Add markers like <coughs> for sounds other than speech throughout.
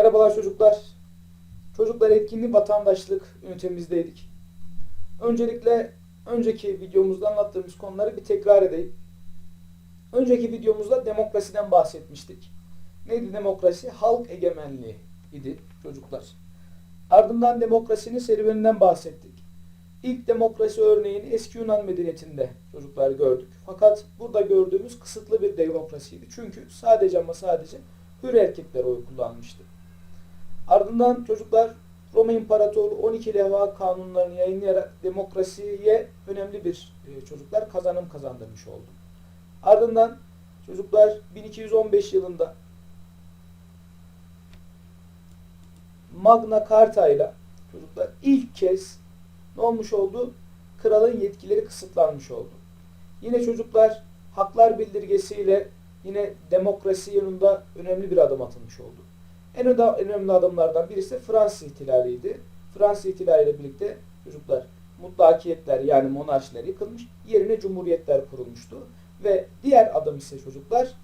Merhabalar çocuklar. Çocuklar etkinliği vatandaşlık ünitemizdeydik. Öncelikle önceki videomuzda anlattığımız konuları bir tekrar edeyim. Önceki videomuzda demokrasiden bahsetmiştik. Neydi demokrasi? Halk egemenliği idi çocuklar. Ardından demokrasinin serüveninden bahsettik. İlk demokrasi örneğini eski Yunan medeniyetinde çocuklar gördük. Fakat burada gördüğümüz kısıtlı bir demokrasiydi. Çünkü sadece ama sadece hür erkekler oy kullanmıştı. Ardından çocuklar Roma İmparatorluğu 12 levha kanunlarını yayınlayarak demokrasiye önemli bir e, çocuklar kazanım kazandırmış oldu. Ardından çocuklar 1215 yılında Magna Carta ile çocuklar ilk kez ne olmuş oldu? Kralın yetkileri kısıtlanmış oldu. Yine çocuklar haklar bildirgesiyle yine demokrasi yönünde önemli bir adım atılmış oldu. En önemli adımlardan birisi Fransız ihtilaliydi. Fransız ihtilaliyle birlikte çocuklar mutlakiyetler yani monarşiler yıkılmış, yerine cumhuriyetler kurulmuştu. Ve diğer adım ise çocuklar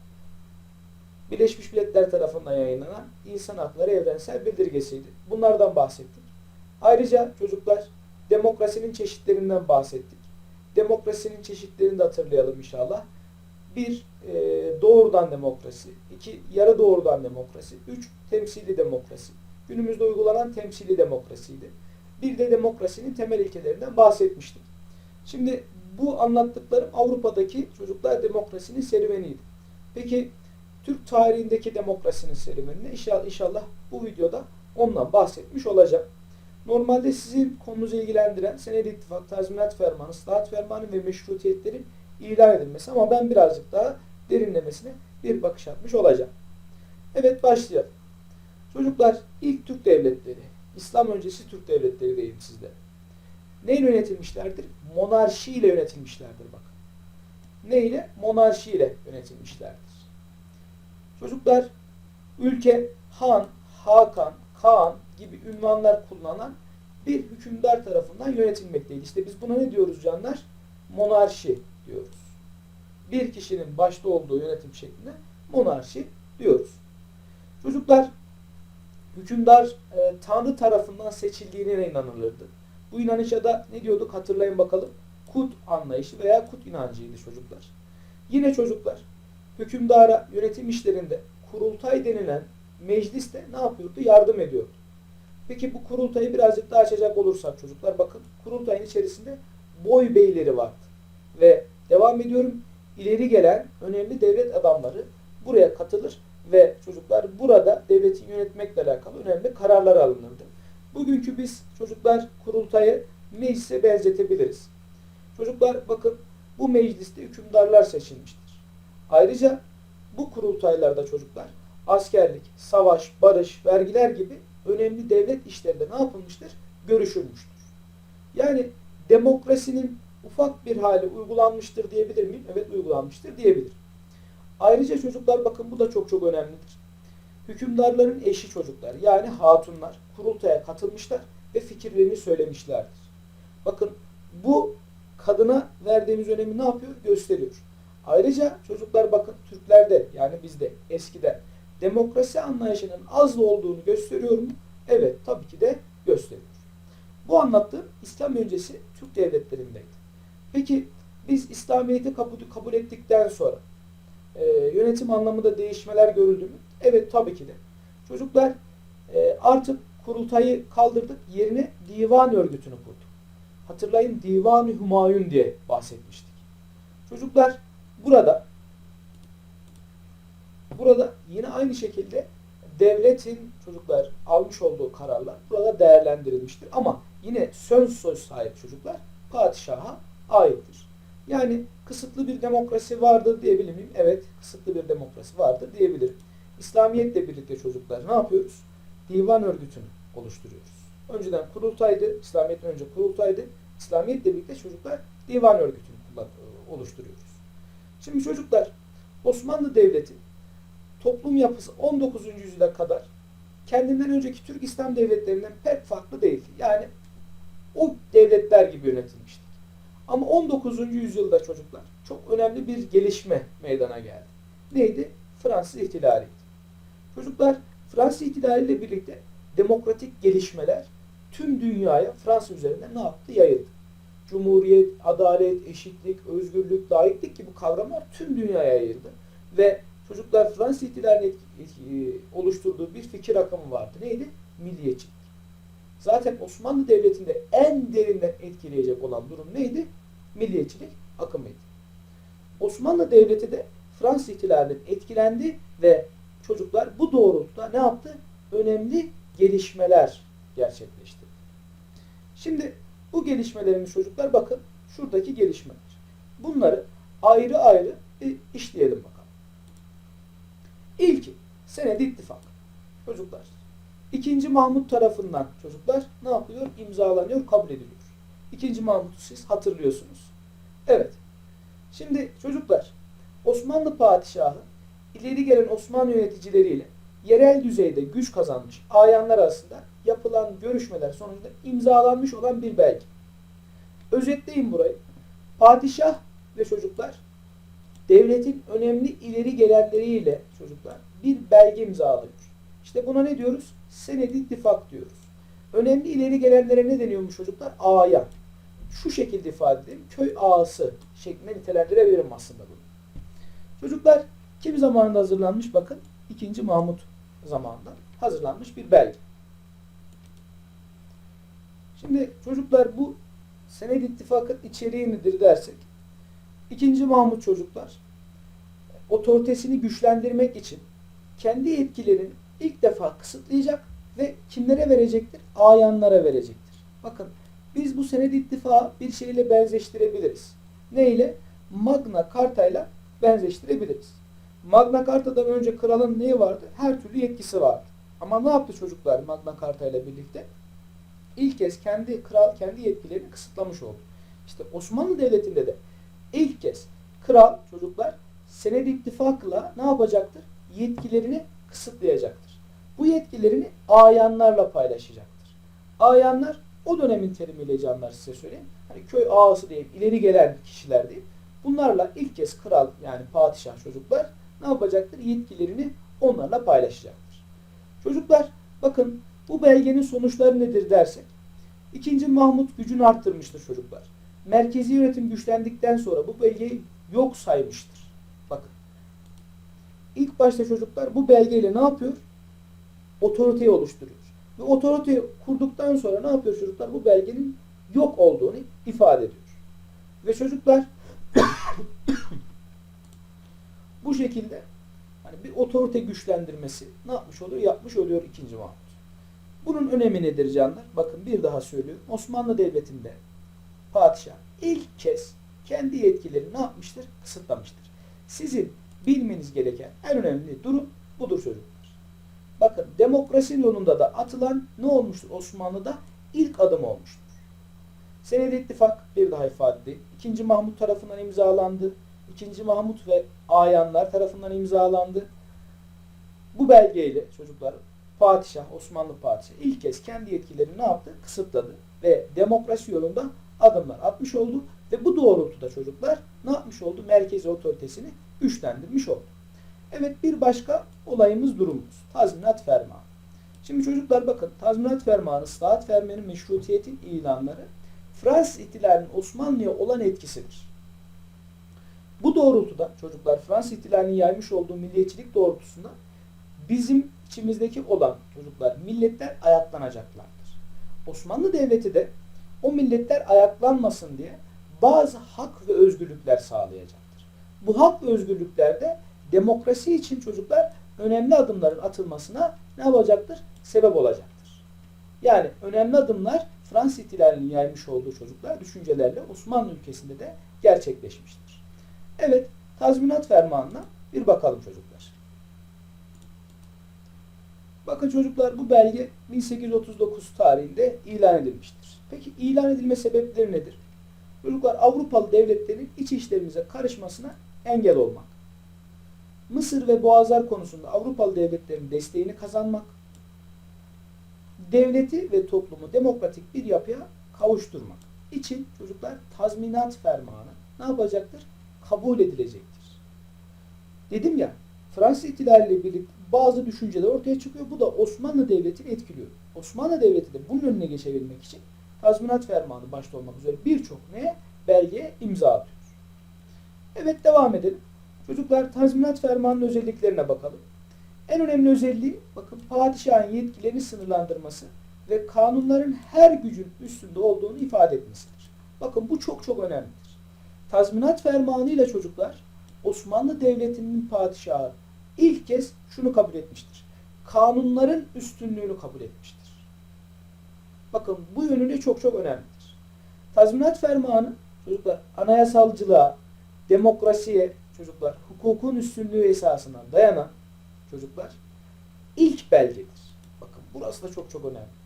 Birleşmiş Milletler tarafından yayınlanan İnsan Hakları Evrensel Bildirgesiydi. Bunlardan bahsettik. Ayrıca çocuklar demokrasinin çeşitlerinden bahsettik. Demokrasinin çeşitlerini de hatırlayalım inşallah. Bir, e, doğrudan demokrasi. iki yarı doğrudan demokrasi. Üç, temsili demokrasi. Günümüzde uygulanan temsili demokrasiydi. Bir de demokrasinin temel ilkelerinden bahsetmiştik. Şimdi bu anlattıklarım Avrupa'daki çocuklar demokrasinin serüveniydi. Peki Türk tarihindeki demokrasinin serüvenini inşallah, inşallah bu videoda ondan bahsetmiş olacağım. Normalde sizin konunuzu ilgilendiren Senedi İttifak, Tazminat Fermanı, Islahat Fermanı ve meşrutiyetlerin ilan edilmesi ama ben birazcık daha derinlemesine bir bakış atmış olacağım. Evet başlayalım. Çocuklar ilk Türk devletleri, İslam öncesi Türk devletleri diyeyim sizde. Neyle yönetilmişlerdir? Monarşi ile yönetilmişlerdir bak. Ne ile? Monarşi ile yönetilmişlerdir. Çocuklar ülke Han, Hakan, Kaan gibi ünvanlar kullanan bir hükümdar tarafından yönetilmekteydi. İşte biz buna ne diyoruz canlar? Monarşi diyoruz. Bir kişinin başta olduğu yönetim şekline monarşi diyoruz. Çocuklar hükümdar e, Tanrı tarafından seçildiğine inanılırdı. Bu inanışa da ne diyorduk hatırlayın bakalım. Kut anlayışı veya kut inancıydı çocuklar. Yine çocuklar hükümdara yönetim işlerinde kurultay denilen meclis de ne yapıyordu? Yardım ediyordu. Peki bu kurultayı birazcık daha açacak olursak çocuklar bakın kurultayın içerisinde boy beyleri vardı. Devam ediyorum ileri gelen önemli devlet adamları buraya katılır ve çocuklar burada devleti yönetmekle alakalı önemli kararlar alınırdı. Bugünkü biz çocuklar kurultayı meclise benzetebiliriz. Çocuklar bakın bu mecliste hükümdarlar seçilmiştir. Ayrıca bu kurultaylarda çocuklar askerlik, savaş, barış, vergiler gibi önemli devlet işlerinde ne yapılmıştır? Görüşülmüştür. Yani demokrasinin ufak bir hali uygulanmıştır diyebilir miyim? Evet uygulanmıştır diyebilirim. Ayrıca çocuklar bakın bu da çok çok önemlidir. Hükümdarların eşi çocuklar yani hatunlar kurultaya katılmışlar ve fikirlerini söylemişlerdir. Bakın bu kadına verdiğimiz önemi ne yapıyor? Gösteriyor. Ayrıca çocuklar bakın Türklerde yani bizde eskiden demokrasi anlayışının az olduğunu gösteriyor mu? Evet tabii ki de gösteriyor. Bu anlattığım İslam öncesi Türk devletlerindeydi. Peki biz İslamiyet'i kabul, kabul ettikten sonra e, yönetim anlamında değişmeler görüldü mü? Evet tabii ki de. Çocuklar e, artık kurultayı kaldırdık yerine divan örgütünü kurduk. Hatırlayın Divan-ı Hümayun diye bahsetmiştik. Çocuklar burada burada yine aynı şekilde devletin çocuklar almış olduğu kararlar burada değerlendirilmiştir. Ama yine söz söz sahip çocuklar padişaha aittir. Yani kısıtlı bir demokrasi vardır diyebilir miyim? Evet, kısıtlı bir demokrasi vardır diyebilirim. İslamiyetle birlikte çocuklar ne yapıyoruz? Divan örgütünü oluşturuyoruz. Önceden kurultaydı, İslamiyet'ten önce kurultaydı. İslamiyetle birlikte çocuklar divan örgütünü oluşturuyoruz. Şimdi çocuklar Osmanlı Devleti toplum yapısı 19. yüzyıla kadar kendinden önceki Türk İslam devletlerinden pek farklı değildi. Yani o devletler gibi yönetilmiştik. Ama 19. yüzyılda çocuklar çok önemli bir gelişme meydana geldi. Neydi? Fransız ihtilaliydi. Çocuklar Fransız ihtilali ile birlikte demokratik gelişmeler tüm dünyaya Fransa üzerinden ne yaptı? Yayıldı. Cumhuriyet, adalet, eşitlik, özgürlük, laiklik gibi kavramlar tüm dünyaya yayıldı. Ve çocuklar Fransız ihtilalinin e, oluşturduğu bir fikir akımı vardı. Neydi? Milliyetçilik. Zaten Osmanlı Devleti'nde en derinden etkileyecek olan durum neydi? Milliyetçilik akımıydı. Osmanlı Devleti de Fransız ihtilalinden etkilendi ve çocuklar bu doğrultuda ne yaptı? Önemli gelişmeler gerçekleştirdi. Şimdi bu gelişmelerimiz çocuklar bakın şuradaki gelişmeler. Bunları ayrı ayrı bir işleyelim bakalım. İlki senedi ittifak. Çocuklar. İkinci Mahmut tarafından çocuklar ne yapıyor? İmzalanıyor, kabul ediliyor. İkinci Mahmut'u siz hatırlıyorsunuz. Evet. Şimdi çocuklar Osmanlı padişahı ileri gelen Osmanlı yöneticileriyle yerel düzeyde güç kazanmış ayanlar arasında yapılan görüşmeler sonucunda imzalanmış olan bir belge. Özetleyin burayı. Padişah ve çocuklar devletin önemli ileri gelenleriyle çocuklar bir belge imzalıyor. İşte buna ne diyoruz? Senedi ittifak diyoruz. Önemli ileri gelenlere ne deniyormuş çocuklar? Ayan. Şu şekilde ifade edelim. Köy ağası şeklinde nitelendirebilirim aslında bunu. Çocuklar kim zamanında hazırlanmış? Bakın 2. Mahmut zamanında hazırlanmış bir belge. Şimdi çocuklar bu sened ittifakın içeriği nedir dersek 2. Mahmut çocuklar otoritesini güçlendirmek için kendi yetkilerini ilk defa kısıtlayacak ve kimlere verecektir? Ayanlara verecektir. Bakın biz bu sened ittifakı bir şeyle benzeştirebiliriz. Ne ile? Magna Carta ile benzeştirebiliriz. Magna Carta'dan önce kralın neyi vardı? Her türlü yetkisi vardı. Ama ne yaptı çocuklar Magna Carta ile birlikte? İlk kez kendi kral kendi yetkilerini kısıtlamış oldu. İşte Osmanlı Devleti'nde de ilk kez kral çocuklar sened ittifakla ne yapacaktır? Yetkilerini kısıtlayacaktır. Bu yetkilerini ayanlarla paylaşacaktır. Ayanlar o dönemin terimiyle canlar size söyleyeyim. Hani köy ağası diyeyim, ileri gelen kişiler diyeyim. Bunlarla ilk kez kral yani padişah çocuklar ne yapacaktır? Yetkilerini onlarla paylaşacaktır. Çocuklar bakın bu belgenin sonuçları nedir dersek. İkinci Mahmut gücünü arttırmıştır çocuklar. Merkezi yönetim güçlendikten sonra bu belgeyi yok saymıştır. Bakın. İlk başta çocuklar bu belgeyle ne yapıyor? Otoriteyi oluşturuyor. Ve otoriteyi kurduktan sonra ne yapıyor çocuklar? Bu belgenin yok olduğunu ifade ediyor. Ve çocuklar <coughs> bu şekilde hani bir otorite güçlendirmesi ne yapmış oluyor? Yapmış oluyor ikinci Mahmut. Bunun önemi nedir canlar? Bakın bir daha söylüyorum. Osmanlı Devleti'nde padişah ilk kez kendi yetkilerini ne yapmıştır? Kısıtlamıştır. Sizin bilmeniz gereken en önemli durum budur çocuklar. Bakın demokrasi yolunda da atılan ne olmuştur Osmanlı'da? ilk adım olmuştur. Senedi ittifak bir daha ifade edeyim. İkinci Mahmut tarafından imzalandı. İkinci Mahmut ve ayanlar tarafından imzalandı. Bu belgeyle çocuklar padişah, Osmanlı padişahı ilk kez kendi yetkilerini ne yaptı? Kısıtladı. Ve demokrasi yolunda adımlar atmış oldu. Ve bu doğrultuda çocuklar ne yapmış oldu? Merkezi otoritesini güçlendirmiş oldu. Evet bir başka olayımız durumumuz. Tazminat fermanı. Şimdi çocuklar bakın tazminat fermanı, ıslahat fermanı, meşrutiyetin ilanları Fransız ihtilalinin Osmanlı'ya olan etkisidir. Bu doğrultuda çocuklar Fransız ihtilalinin yaymış olduğu milliyetçilik doğrultusunda bizim içimizdeki olan çocuklar milletler ayaklanacaklardır. Osmanlı Devleti de o milletler ayaklanmasın diye bazı hak ve özgürlükler sağlayacaktır. Bu hak ve özgürlüklerde demokrasi için çocuklar önemli adımların atılmasına ne yapacaktır? Sebep olacaktır. Yani önemli adımlar Fransız ihtilalinin yaymış olduğu çocuklar düşüncelerle Osmanlı ülkesinde de gerçekleşmiştir. Evet, tazminat fermanına bir bakalım çocuklar. Bakın çocuklar bu belge 1839 tarihinde ilan edilmiştir. Peki ilan edilme sebepleri nedir? Çocuklar Avrupalı devletlerin iç işlerimize karışmasına engel olmak. Mısır ve Boğazlar konusunda Avrupalı devletlerin desteğini kazanmak. Devleti ve toplumu demokratik bir yapıya kavuşturmak için çocuklar tazminat fermanı ne yapacaktır? Kabul edilecektir. Dedim ya Fransız İhtilali ile birlikte bazı düşünceler ortaya çıkıyor. Bu da Osmanlı Devleti'ni etkiliyor. Osmanlı Devleti de bunun önüne geçebilmek için tazminat fermanı başta olmak üzere birçok ne belgeye imza atıyor. Evet devam edelim. Çocuklar tazminat fermanının özelliklerine bakalım. En önemli özelliği bakın padişahın yetkilerini sınırlandırması ve kanunların her gücün üstünde olduğunu ifade etmesidir. Bakın bu çok çok önemlidir. Tazminat fermanı ile çocuklar Osmanlı Devleti'nin padişahı ilk kez şunu kabul etmiştir. Kanunların üstünlüğünü kabul etmiştir. Bakın bu yönüyle çok çok önemlidir. Tazminat fermanı çocuklar anayasalcılığa, demokrasiye çocuklar hukukun üstünlüğü esasına dayanan çocuklar ilk belgedir. Bakın burası da çok çok önemli.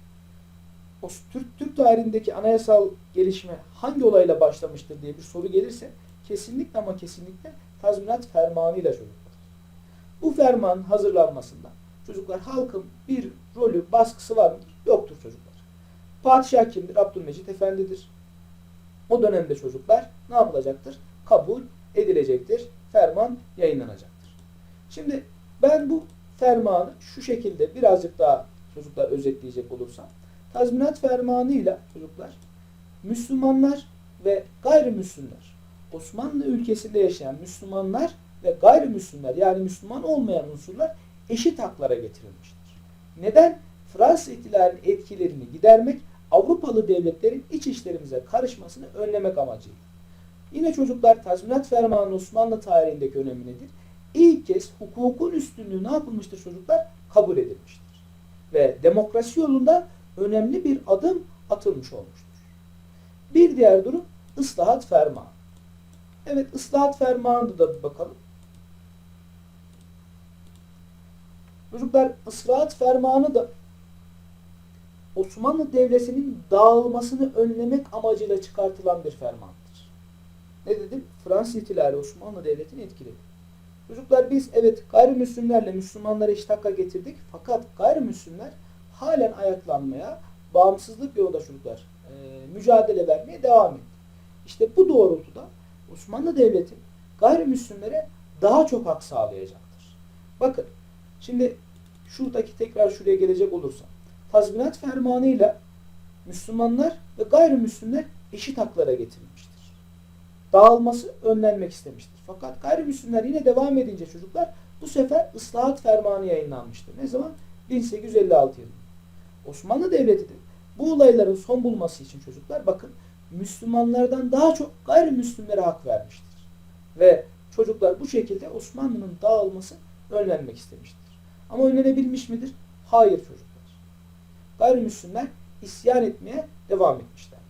O Türk, Türk tarihindeki anayasal gelişme hangi olayla başlamıştır diye bir soru gelirse kesinlikle ama kesinlikle tazminat fermanıyla çocuklar. Bu fermanın hazırlanmasında çocuklar halkın bir rolü, baskısı var mıdır? Yoktur çocuklar. Padişah kimdir? Abdülmecit Efendidir. O dönemde çocuklar ne yapılacaktır? Kabul edilecektir. Ferman yayınlanacaktır. Şimdi ben bu fermanı şu şekilde birazcık daha çocuklar özetleyecek olursam tazminat fermanıyla çocuklar Müslümanlar ve gayrimüslimler Osmanlı ülkesinde yaşayan Müslümanlar ve gayrimüslimler yani Müslüman olmayan unsurlar eşit haklara getirilmiştir. Neden? Fransız ihtilalinin etkilerini gidermek, Avrupalı devletlerin iç işlerimize karışmasını önlemek amacıyla. Yine çocuklar tazminat fermanı Osmanlı tarihindeki önemi nedir? İlk kez hukukun üstünlüğü ne yapılmıştır çocuklar? Kabul edilmiştir. Ve demokrasi yolunda önemli bir adım atılmış olmuştur. Bir diğer durum ıslahat fermanı. Evet ıslahat fermanı da bir bakalım. Çocuklar ıslahat fermanı da Osmanlı Devleti'nin dağılmasını önlemek amacıyla çıkartılan bir fermandır. Ne dedim? Fransız ihtilali Osmanlı Devleti'ni etkiledi. Çocuklar biz evet gayrimüslimlerle Müslümanları eşit hakka getirdik. Fakat gayrimüslimler halen ayaklanmaya, bağımsızlık yolunda çocuklar e, mücadele vermeye devam etti. İşte bu doğrultuda Osmanlı Devleti gayrimüslimlere daha çok hak sağlayacaktır. Bakın şimdi şuradaki tekrar şuraya gelecek olursam tazminat fermanıyla Müslümanlar ve gayrimüslimler eşit haklara getirilmiştir. Dağılması önlenmek istemiştir. Fakat gayrimüslimler yine devam edince çocuklar bu sefer ıslahat fermanı yayınlanmıştır. Ne zaman? 1856 yılında. Osmanlı Devleti de bu olayların son bulması için çocuklar bakın Müslümanlardan daha çok gayrimüslimlere hak vermiştir. Ve çocuklar bu şekilde Osmanlı'nın dağılması önlenmek istemiştir. Ama önlenebilmiş midir? Hayır çocuklar. Gayrimüslimler isyan etmeye devam etmişlerdir.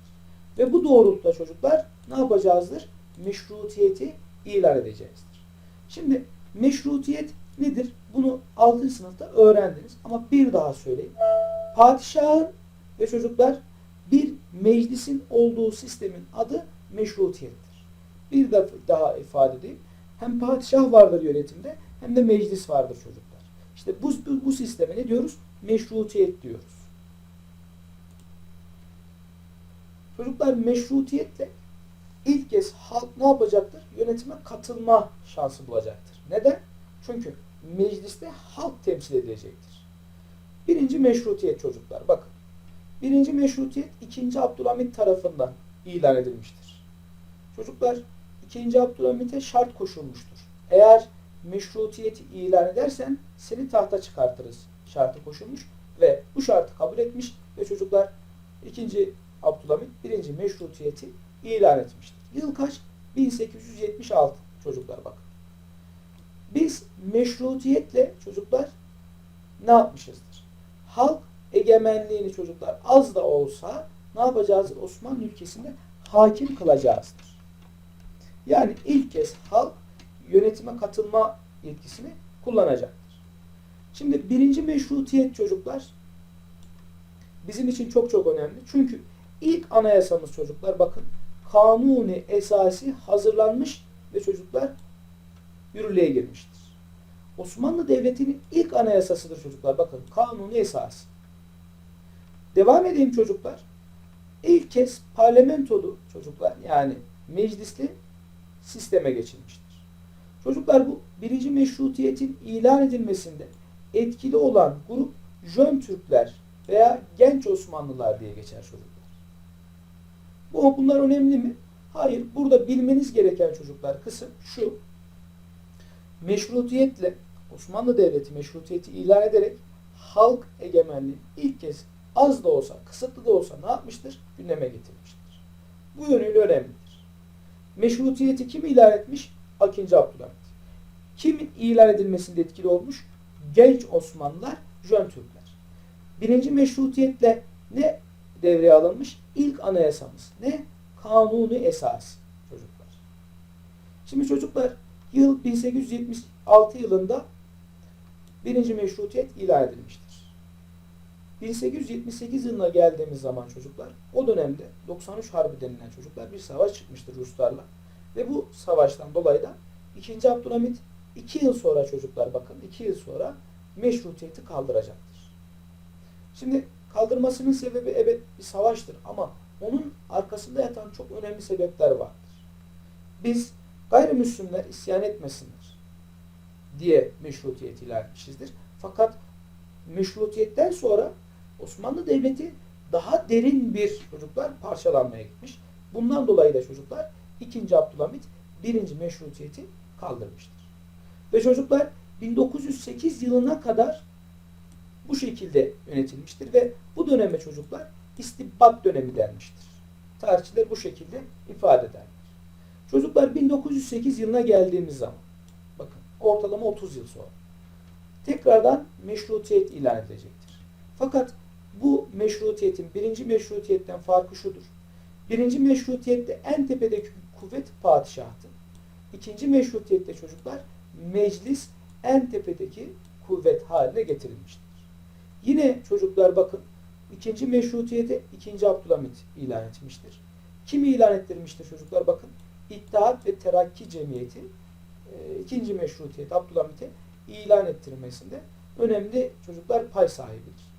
Ve bu doğrultuda çocuklar ne yapacağızdır? Meşrutiyeti ilan edeceğizdir. Şimdi meşrutiyet nedir? Bunu 6. sınıfta öğrendiniz. Ama bir daha söyleyeyim. Padişahın ve çocuklar bir meclisin olduğu sistemin adı meşrutiyettir. Bir de daha ifade edeyim. Hem padişah vardır yönetimde hem de meclis vardır çocuklar. İşte bu, bu, bu sisteme ne diyoruz? Meşrutiyet diyoruz. Çocuklar meşrutiyetle ilk kez halk ne yapacaktır? Yönetime katılma şansı bulacaktır. Neden? Çünkü mecliste halk temsil edilecektir. Birinci meşrutiyet çocuklar. Bakın. Birinci meşrutiyet 2. Abdülhamit tarafından ilan edilmiştir. Çocuklar 2. Abdülhamit'e şart koşulmuştur. Eğer meşrutiyeti ilan edersen seni tahta çıkartırız şartı koşulmuş ve bu şartı kabul etmiş ve çocuklar 2. Abdülhamit birinci meşrutiyeti ilan etmiştir. Yıl kaç? 1876 çocuklar bakın. Biz meşrutiyetle çocuklar ne yapmışızdır? Halk egemenliğini çocuklar az da olsa ne yapacağız? Osmanlı ülkesinde hakim kılacağızdır. Yani ilk kez halk yönetime katılma yetkisini kullanacaktır. Şimdi birinci meşrutiyet çocuklar bizim için çok çok önemli. Çünkü ilk anayasamız çocuklar bakın kanuni esası hazırlanmış ve çocuklar yürürlüğe girmiştir. Osmanlı Devleti'nin ilk anayasasıdır çocuklar. Bakın kanuni esası. Devam edeyim çocuklar. İlk kez parlamentolu çocuklar yani meclisli sisteme geçilmiştir. Çocuklar bu birinci meşrutiyetin ilan edilmesinde etkili olan grup Jön Türkler veya Genç Osmanlılar diye geçer çocuklar. Bu bunlar önemli mi? Hayır. Burada bilmeniz gereken çocuklar kısım şu. Meşrutiyetle Osmanlı Devleti meşrutiyeti ilan ederek halk egemenliği ilk kez az da olsa, kısıtlı da olsa ne yapmıştır? Gündeme getirmiştir. Bu yönüyle önemlidir. Meşrutiyeti kim ilan etmiş? Akinci Abdülhamit. Kimin ilan edilmesinde etkili olmuş? Genç Osmanlılar, Jön Türkler. Birinci meşrutiyetle ne devreye alınmış? İlk anayasamız. Ne? Kanuni esas çocuklar. Şimdi çocuklar yıl 1876 yılında birinci meşrutiyet ilan edilmiştir. 1878 yılına geldiğimiz zaman çocuklar o dönemde 93 Harbi denilen çocuklar bir savaş çıkmıştır Ruslarla. Ve bu savaştan dolayı da 2. Abdülhamit 2 yıl sonra çocuklar bakın 2 yıl sonra meşrutiyeti kaldıracaktır. Şimdi kaldırmasının sebebi evet bir savaştır ama onun arkasında yatan çok önemli sebepler vardır. Biz gayrimüslimler isyan etmesinler diye meşrutiyet ilan etmişizdir. Fakat meşrutiyetten sonra Osmanlı Devleti daha derin bir çocuklar parçalanmaya gitmiş. Bundan dolayı da çocuklar 2. Abdülhamit 1. meşrutiyeti kaldırmıştır. Ve çocuklar 1908 yılına kadar bu şekilde yönetilmiştir ve bu döneme çocuklar istibbat dönemi denmiştir. Tarihçiler bu şekilde ifade ederler. Çocuklar 1908 yılına geldiğimiz zaman bakın ortalama 30 yıl sonra tekrardan meşrutiyet ilan edilecektir. Fakat bu meşrutiyetin birinci meşrutiyetten farkı şudur. Birinci meşrutiyette en tepedeki kuvvet padişahtı. İkinci meşrutiyette çocuklar meclis en tepedeki kuvvet haline getirilmiştir. Yine çocuklar bakın ikinci meşrutiyete ikinci Abdülhamit ilan etmiştir. Kim ilan ettirmiştir çocuklar bakın. İttihat ve Terakki Cemiyeti e, ikinci meşrutiyet Abdülhamit'e ilan ettirmesinde önemli çocuklar pay sahibidir.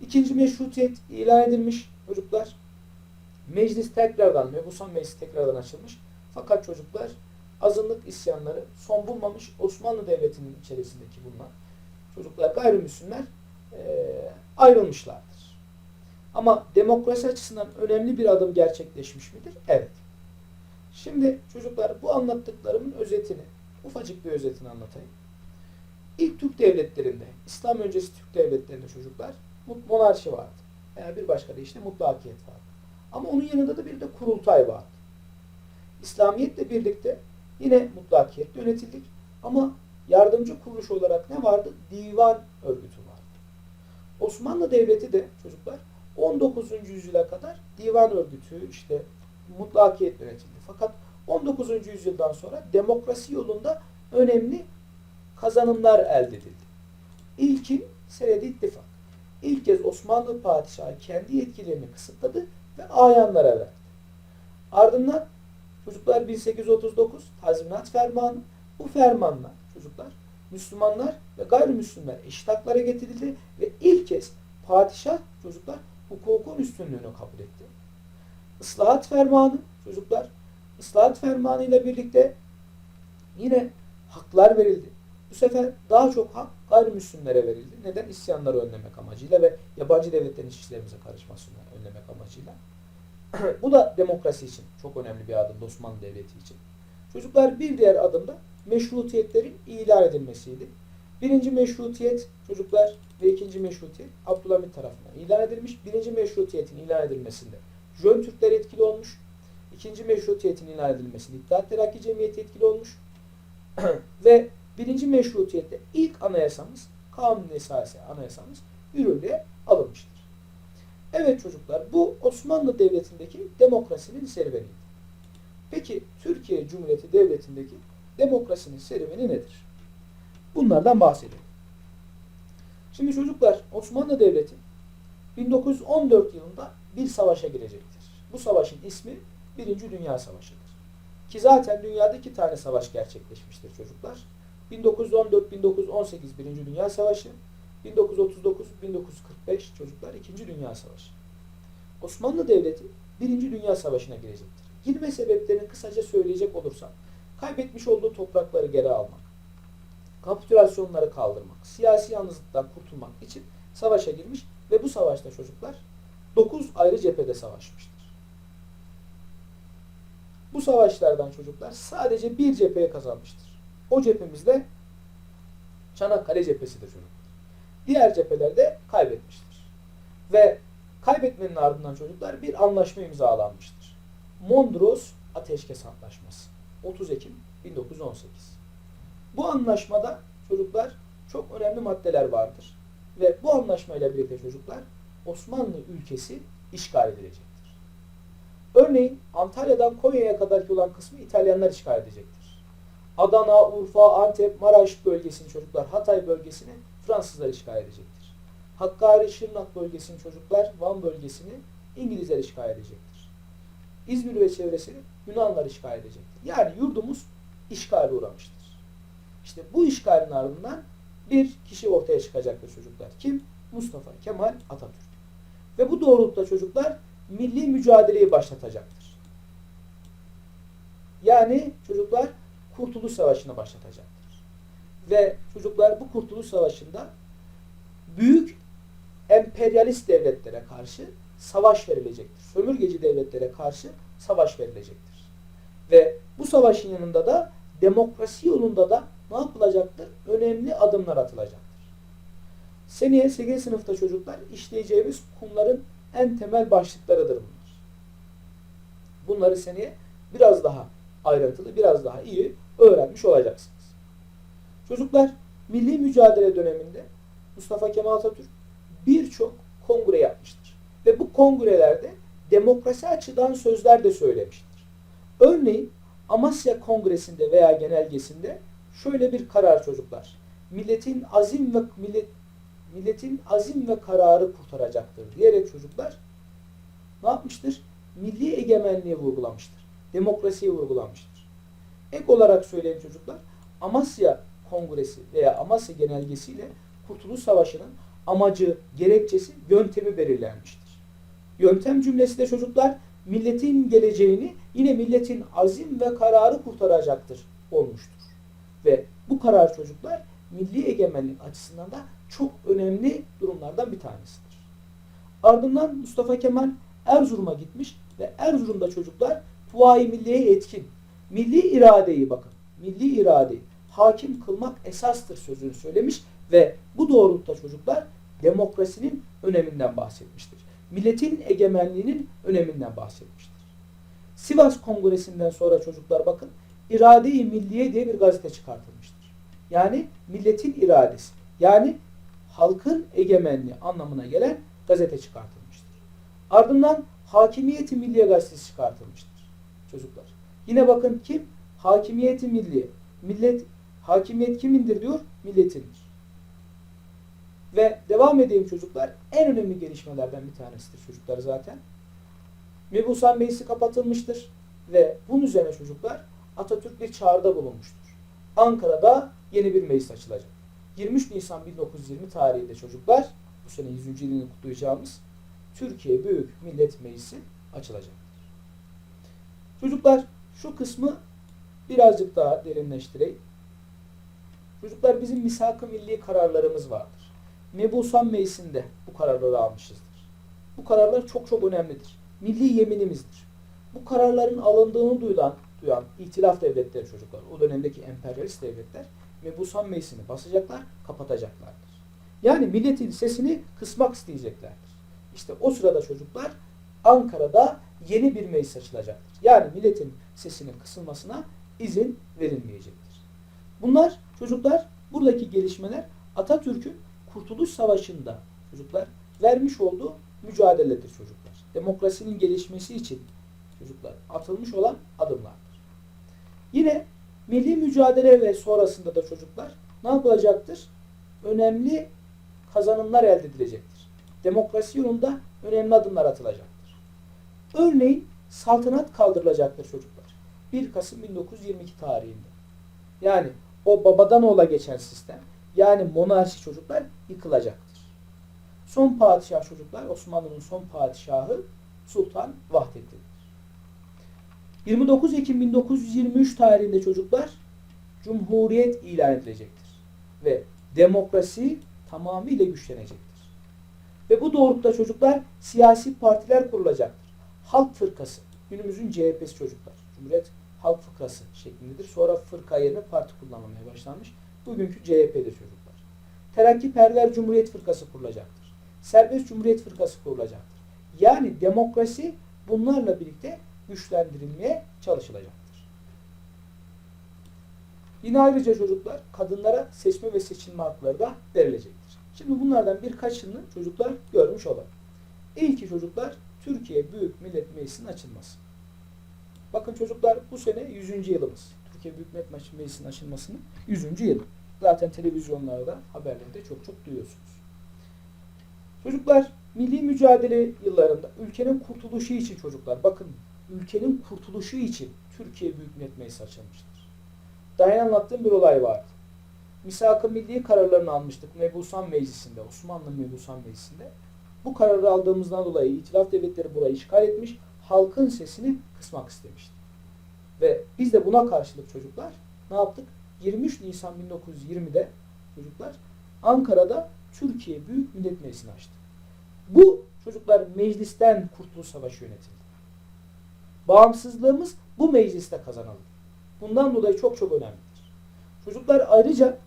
İkinci meşrutiyet ilan edilmiş çocuklar. Meclis tekrardan, mebusan meclis tekrardan açılmış. Fakat çocuklar azınlık isyanları son bulmamış. Osmanlı Devleti'nin içerisindeki bunlar. Çocuklar gayrimüslimler e, ayrılmışlardır. Ama demokrasi açısından önemli bir adım gerçekleşmiş midir? Evet. Şimdi çocuklar bu anlattıklarımın özetini, ufacık bir özetini anlatayım. İlk Türk devletlerinde, İslam öncesi Türk devletlerinde çocuklar monarşi vardı. Veya bir başka deyişle mutlakiyet vardı. Ama onun yanında da bir de kurultay vardı. İslamiyetle birlikte yine mutlakiyet yönetildik. Ama yardımcı kuruluş olarak ne vardı? Divan örgütü vardı. Osmanlı Devleti de çocuklar 19. yüzyıla kadar divan örgütü işte mutlakiyet yönetildi. Fakat 19. yüzyıldan sonra demokrasi yolunda önemli kazanımlar elde edildi. İlki Senedi İttifak. İlk kez Osmanlı padişahı kendi yetkilerini kısıtladı ve ayanlara verdi. Ardından çocuklar 1839 tazminat fermanı. Bu fermanla çocuklar Müslümanlar ve gayrimüslimler eşit haklara getirildi ve ilk kez padişah çocuklar hukukun üstünlüğünü kabul etti. Islahat fermanı çocuklar ıslahat fermanı ile birlikte yine haklar verildi. Bu sefer daha çok hak gayrimüslimlere verildi. Neden? İsyanları önlemek amacıyla ve yabancı devletlerin işlerimize karışmasını önlemek amacıyla. <clears throat> Bu da demokrasi için çok önemli bir adım Osmanlı Devleti için. Çocuklar bir diğer adımda meşrutiyetlerin ilan edilmesiydi. Birinci meşrutiyet çocuklar ve ikinci meşrutiyet Abdülhamit tarafından ilan edilmiş. Birinci meşrutiyetin ilan edilmesinde Jön Türkler etkili olmuş. İkinci meşrutiyetin ilan edilmesinde İttihat Terakki Cemiyeti etkili olmuş. <clears throat> ve birinci meşrutiyette ilk anayasamız Kanun Esası anayasamız yürürlüğe alınmıştır. Evet çocuklar bu Osmanlı Devleti'ndeki demokrasinin serüveniydi. Peki Türkiye Cumhuriyeti Devleti'ndeki demokrasinin serüveni nedir? Bunlardan bahsedelim. Şimdi çocuklar Osmanlı Devleti 1914 yılında bir savaşa girecektir. Bu savaşın ismi Birinci Dünya Savaşı'dır. Ki zaten dünyada iki tane savaş gerçekleşmiştir çocuklar. 1914-1918 Birinci Dünya Savaşı, 1939-1945 çocuklar İkinci Dünya Savaşı. Osmanlı Devleti Birinci Dünya Savaşı'na girecektir. Girme sebeplerini kısaca söyleyecek olursam, kaybetmiş olduğu toprakları geri almak, kapitülasyonları kaldırmak, siyasi yalnızlıktan kurtulmak için savaşa girmiş ve bu savaşta çocuklar 9 ayrı cephede savaşmıştır. Bu savaşlardan çocuklar sadece bir cepheye kazanmıştır. O cephemiz de Çanakkale cephesidir çocuklar. Diğer cephelerde kaybetmiştir. Ve kaybetmenin ardından çocuklar bir anlaşma imzalanmıştır. Mondros Ateşkes Antlaşması. 30 Ekim 1918. Bu anlaşmada çocuklar çok önemli maddeler vardır. Ve bu anlaşmayla birlikte çocuklar Osmanlı ülkesi işgal edilecektir. Örneğin Antalya'dan Konya'ya kadarki olan kısmı İtalyanlar işgal edecektir. Adana, Urfa, Antep, Maraş bölgesini çocuklar, Hatay bölgesini Fransızlar işgal edecektir. Hakkari, Şırnak bölgesini çocuklar, Van bölgesini İngilizler işgal edecektir. İzmir ve çevresini Yunanlar işgal edecektir. Yani yurdumuz işgale uğramıştır. İşte bu işgalin ardından bir kişi ortaya çıkacaktır çocuklar. Kim? Mustafa Kemal Atatürk. Ve bu doğrultuda çocuklar milli mücadeleyi başlatacaktır. Yani çocuklar Kurtuluş Savaşı'nı başlatacaktır. Ve çocuklar bu Kurtuluş Savaşı'nda büyük emperyalist devletlere karşı savaş verilecektir. Sömürgeci devletlere karşı savaş verilecektir. Ve bu savaşın yanında da demokrasi yolunda da ne yapılacaktır? Önemli adımlar atılacaktır. Seneye 8. sınıfta çocuklar işleyeceğimiz konuların en temel başlıklarıdır bunlar. Bunları seneye biraz daha ayrıntılı, biraz daha iyi öğrenmiş olacaksınız. Çocuklar milli mücadele döneminde Mustafa Kemal Atatürk birçok kongre yapmıştır. Ve bu kongrelerde demokrasi açıdan sözler de söylemiştir. Örneğin Amasya Kongresi'nde veya genelgesinde şöyle bir karar çocuklar. Milletin azim ve millet, milletin azim ve kararı kurtaracaktır diyerek çocuklar ne yapmıştır? Milli egemenliği vurgulamıştır. Demokrasiyi vurgulamıştır. Ek olarak söyleyeyim çocuklar. Amasya Kongresi veya Amasya Genelgesi ile Kurtuluş Savaşı'nın amacı, gerekçesi, yöntemi belirlenmiştir. Yöntem cümlesi de çocuklar milletin geleceğini yine milletin azim ve kararı kurtaracaktır olmuştur. Ve bu karar çocuklar milli egemenlik açısından da çok önemli durumlardan bir tanesidir. Ardından Mustafa Kemal Erzurum'a gitmiş ve Erzurum'da çocuklar Tuvayi Milliye'ye etkin. Milli iradeyi bakın. Milli iradeyi hakim kılmak esastır sözünü söylemiş ve bu doğrultuda çocuklar demokrasinin öneminden bahsetmiştir. Milletin egemenliğinin öneminden bahsetmiştir. Sivas Kongresi'nden sonra çocuklar bakın İrade-i Milliye diye bir gazete çıkartılmıştır. Yani milletin iradesi. Yani halkın egemenliği anlamına gelen gazete çıkartılmıştır. Ardından Hakimiyeti Milliye gazetesi çıkartılmıştır. Çocuklar. Yine bakın kim? Hakimiyeti Milliye. Millet, hakimiyet kimindir diyor? Milletindir. Ve devam edeyim çocuklar. En önemli gelişmelerden bir tanesidir çocuklar zaten. Mebusan Meclisi kapatılmıştır. Ve bunun üzerine çocuklar Atatürk bir çağrıda bulunmuştur. Ankara'da yeni bir meclis açılacak. 23 Nisan 1920 tarihinde çocuklar bu sene 100. yılını kutlayacağımız Türkiye Büyük Millet Meclisi açılacaktır. Çocuklar şu kısmı birazcık daha derinleştireyim. Çocuklar bizim misak-ı milli kararlarımız vardır. Mebusan Meclisi'nde bu kararları almışızdır. Bu kararlar çok çok önemlidir. Milli yeminimizdir. Bu kararların alındığını duyulan, duyan itilaf devletleri çocuklar, o dönemdeki emperyalist devletler Mebusan Meclisi'ni basacaklar, kapatacaklardır. Yani milletin sesini kısmak isteyeceklerdir. İşte o sırada çocuklar Ankara'da yeni bir meclis açılacaktır. Yani milletin sesinin kısılmasına izin verilmeyecektir. Bunlar çocuklar buradaki gelişmeler Atatürk'ün Kurtuluş Savaşı'nda çocuklar vermiş olduğu mücadeledir çocuklar. Demokrasinin gelişmesi için çocuklar atılmış olan adımlardır. Yine milli mücadele ve sonrasında da çocuklar ne yapılacaktır? Önemli kazanımlar elde edilecektir. Demokrasi yolunda önemli adımlar atılacaktır. Örneğin saltanat kaldırılacaktır çocuklar. 1 Kasım 1922 tarihinde. Yani o babadan oğula geçen sistem yani monarşi çocuklar yıkılacaktır. Son padişah çocuklar Osmanlı'nın son padişahı Sultan Vahdettin'dir. 29 Ekim 1923 tarihinde çocuklar Cumhuriyet ilan edilecektir. Ve demokrasi tamamıyla güçlenecektir. Ve bu doğrultuda çocuklar siyasi partiler kurulacaktır. Halk Fırkası, günümüzün CHP'si çocuklar. Cumhuriyet Halk Fırkası şeklindedir. Sonra fırka yerine parti kullanılmaya başlanmış. Bugünkü CHP'de çocuklar. Terakkiperver Cumhuriyet Fırkası kurulacaktır. Serbest Cumhuriyet Fırkası kurulacaktır. Yani demokrasi bunlarla birlikte güçlendirilmeye çalışılacaktır. Yine ayrıca çocuklar kadınlara seçme ve seçilme hakları da verilecektir. Şimdi bunlardan birkaçını çocuklar görmüş olalım. İlki çocuklar Türkiye Büyük Millet Meclisi'nin açılması. Bakın çocuklar bu sene 100. yılımız. Türkiye Büyük Millet Meclisi'nin açılmasının 100. yılı. Zaten televizyonlarda haberlerde çok çok duyuyorsunuz. Çocuklar milli mücadele yıllarında ülkenin kurtuluşu için çocuklar bakın ülkenin kurtuluşu için Türkiye Büyük Millet Meclisi açılmıştır. Daha anlattığım bir olay vardı. Misak-ı milli kararlarını almıştık Mebusan Meclisi'nde, Osmanlı Mebusan Meclisi'nde. Bu kararı aldığımızdan dolayı itilaf devletleri burayı işgal etmiş, halkın sesini kısmak istemişti. Ve biz de buna karşılık çocuklar ne yaptık? 23 Nisan 1920'de çocuklar Ankara'da Türkiye Büyük Millet Meclisi'ni açtık. Bu çocuklar meclisten Kurtuluş Savaşı yönetildi. Bağımsızlığımız bu mecliste kazanıldı. Bundan dolayı çok çok önemlidir. Çocuklar ayrıca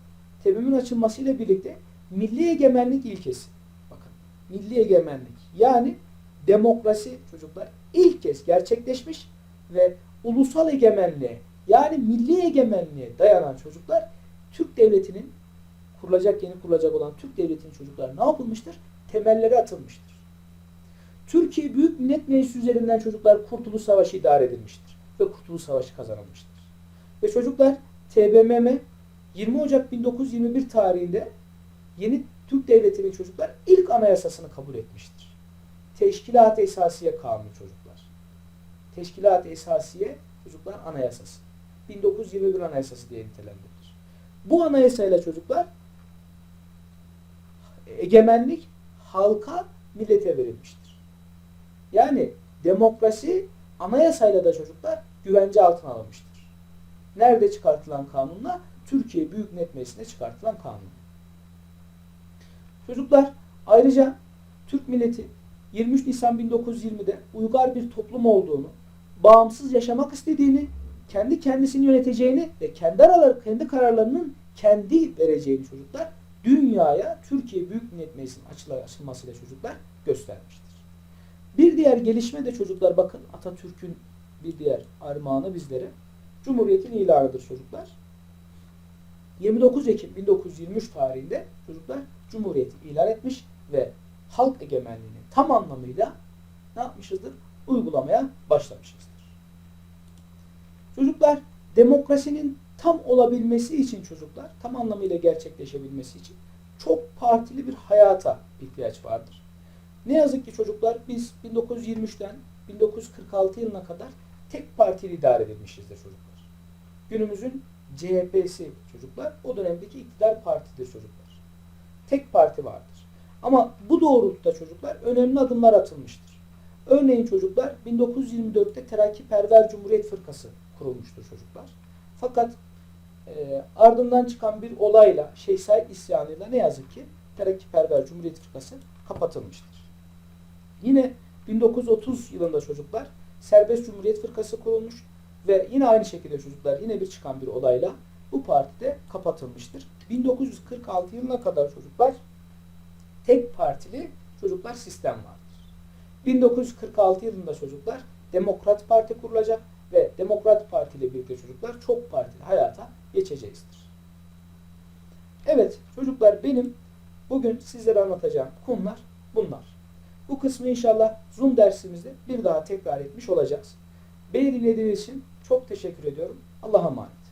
TBMM'in açılmasıyla birlikte milli egemenlik ilkesi. Bakın milli egemenlik yani demokrasi çocuklar ilk kez gerçekleşmiş ve ulusal egemenliğe yani milli egemenliğe dayanan çocuklar Türk devletinin kurulacak yeni kurulacak olan Türk devletinin çocuklar ne yapılmıştır? Temelleri atılmıştır. Türkiye Büyük Millet Meclisi üzerinden çocuklar Kurtuluş Savaşı idare edilmiştir ve Kurtuluş Savaşı kazanılmıştır. Ve çocuklar TBMM 20 Ocak 1921 tarihinde yeni Türk Devleti'nin çocuklar ilk anayasasını kabul etmiştir. Teşkilat-ı Esasiye Kanunu çocuklar. Teşkilat-ı Esasiye çocuklar anayasası. 1921 anayasası diye nitelendirilir. Bu anayasayla çocuklar egemenlik halka, millete verilmiştir. Yani demokrasi anayasayla da çocuklar güvence altına alınmıştır. Nerede çıkartılan kanunla? Türkiye Büyük Millet Meclisi'nde çıkartılan kanun. Çocuklar ayrıca Türk milleti 23 Nisan 1920'de uygar bir toplum olduğunu, bağımsız yaşamak istediğini, kendi kendisini yöneteceğini ve kendi araları, kendi kararlarının kendi vereceğini çocuklar dünyaya Türkiye Büyük Millet Meclisi'nin açılmasıyla çocuklar göstermiştir. Bir diğer gelişme de çocuklar bakın Atatürk'ün bir diğer armağanı bizlere Cumhuriyet'in ilanıdır çocuklar. 29 Ekim 1923 tarihinde çocuklar Cumhuriyet'i ilan etmiş ve halk egemenliğini tam anlamıyla ne yapmışızdır? Uygulamaya başlamışızdır. Çocuklar demokrasinin tam olabilmesi için çocuklar, tam anlamıyla gerçekleşebilmesi için çok partili bir hayata ihtiyaç vardır. Ne yazık ki çocuklar biz 1923'ten 1946 yılına kadar tek partili idare edilmişizdir çocuklar. Günümüzün CHP'si çocuklar o dönemdeki iktidar partidir çocuklar. Tek parti vardır. Ama bu doğrultuda çocuklar önemli adımlar atılmıştır. Örneğin çocuklar 1924'te Terakkiperver Cumhuriyet Fırkası kurulmuştur çocuklar. Fakat e, ardından çıkan bir olayla Şeyh Said isyanıyla ne yazık ki Terakkiperver Cumhuriyet Fırkası kapatılmıştır. Yine 1930 yılında çocuklar Serbest Cumhuriyet Fırkası kurulmuş ve yine aynı şekilde çocuklar yine bir çıkan bir olayla bu partide kapatılmıştır. 1946 yılına kadar çocuklar tek partili çocuklar sistem vardır. 1946 yılında çocuklar Demokrat Parti kurulacak ve Demokrat Parti ile birlikte çocuklar çok partili hayata geçeceğizdir. Evet çocuklar benim bugün sizlere anlatacağım konular bunlar. Bu kısmı inşallah Zoom dersimizde bir daha tekrar etmiş olacağız. Beni dinlediğiniz için çok teşekkür ediyorum. Allah'a emanet.